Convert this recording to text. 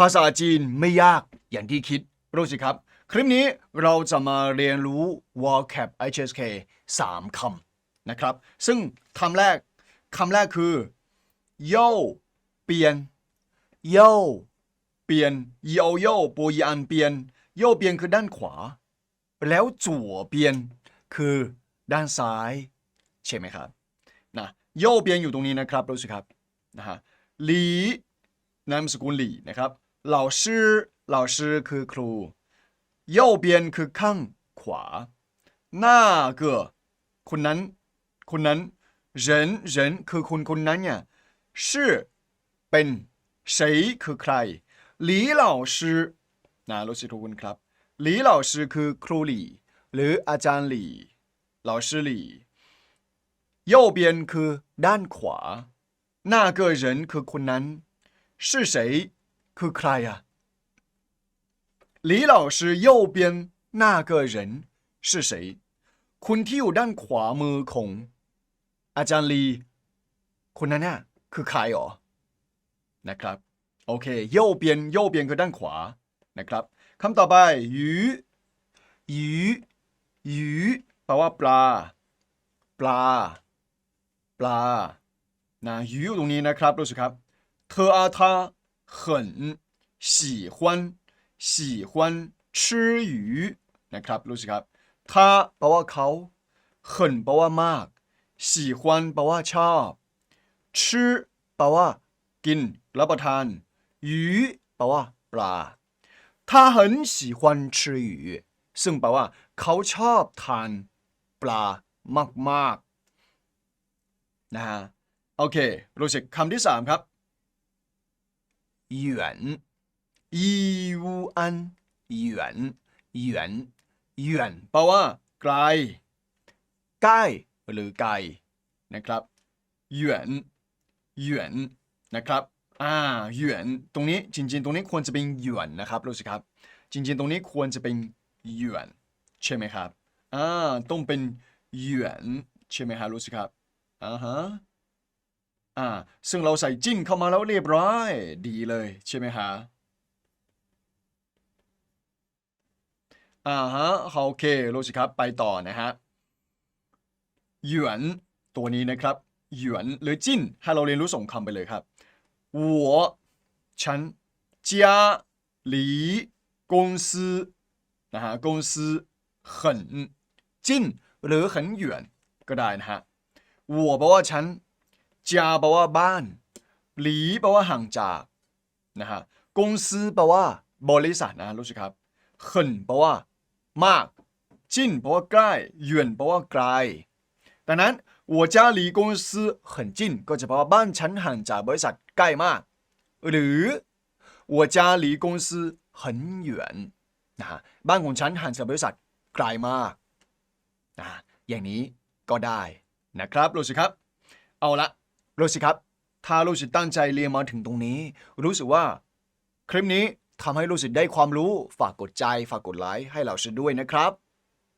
ภาษาจีนไม่ยากอย่างที่คิดรู้สิครับ คลิปนี้เราจะมาเรียนรู้ vocab HSK 3 คำนะครับ ซึ่งคำแรกคำแรกคือ โยเปลี่ยน โยเปลี่ยนโยโย่ปูยอันเปลี่ยน โยเปลี่ยนคือด้านขวา แล้วจั่วเปลี่ยนคือด้านซ้าย ใช่ไหมครับนะโยเปลี่ยนอยู่ตรงนี้นะครับรู้สิครับนะฮะหลีนามสกุลหลีนะครับ เหล่าชื่อเหล่าชื่อคือครูโยเปลี่ยนคือข้างขวาหน้าเกือคนนั้นคนนั้น人人คือคนคนนั้นเนี่ย是เป็น谁คือใครหลีเหล่าชื่อนะรู้สิทุกคนครับหลีเหล่าชื่อคือครูหลีหรืออาจารย์หลีเหล่าชื่อหลี 右边คือด้านขวา那个人คือคนนั้น是谁 คือใครอะ李老师右边那个人是谁คุณที่อยู่ด้านขวามือของอาจารย์ลีคนนั้นน่ะคือใครหรอนะครับโอเค右边右边คือด้านขวานะครับคำต่อไป鱼鱼鱼แปลว่าปลา ปลา ปลานะ鱼อยู่ตรงนี้นะครับรู้สึกครับเธออา他 很喜欢喜欢吃鱼นะครับรู้สึกครับ他แปลว่าเขา很แปลว่ามาก喜欢แปลว่าชอบ吃แปลว่า กินรับประทาน鱼แปลว่าปลา他很喜欢吃鱼ซึ่งแปลว่า เขาชอบทาน ปลามากๆนะฮะโอเค รู้สึกคำที่สามครับ หยวนอีวูอันหยวนหยวนหยวนแปลว่าไกลใกล้หรือไกลนะครับหยวนหยวนนะครับอ่าหยวนตรงนี้จริง ๆ ตรงนี้ควรจะเป็นหยวนนะครับรู้สึกครับ จริง ๆ ตรงนี้ควรจะเป็นหยวนใช่ไหมครับอ่าต้องเป็นหยวนใช่ไหมฮะรู้สึกครับอ่าฮะอ่าซึ่งเราใส่จิ้นเข้ามาแล้วเรียบร้อย ดีเลยใช่ไหมฮะอ่าฮะโอเครู้สึกครับไปต่อนะฮะหยวนตัวนี้นะครับหยวนหรือจิ้นให้เราเรียนรู้ส่งคำไปเลยครับ我ฉัน家离公司นะฮะ公司很近หรือ很远ก็ได้นะฮะ我แปลว่าฉัน 家แปลว่าบ้านหลีแปลว่าห่างจากนะฮะ公司แปลว่าบริษัทนะรู้สึกครับ很แปลว่ามากจิ้นแปลว่าใกล้หยวนแปลว่าไกล ดังนั้น我家离公司很近ก็จะแปลว่าบ้านฉันห่างจากบริษัทใกล้มาก หรือ我家离公司很远นะฮะบ้านของฉันห่างจากบริษัทไกลมากนะอย่างนี้ก็ได้นะครับรู้สึกครับ เอาละ รู้สิครับ ถ้ารู้สึกตั้งใจเรียนมาถึงตรงนี้ รู้สึกว่า คลิปนี้ทำให้รู้สึกได้ความรู้ ฝากกดใจ ฝากกดไลค์ให้เราชด้วยนะครับ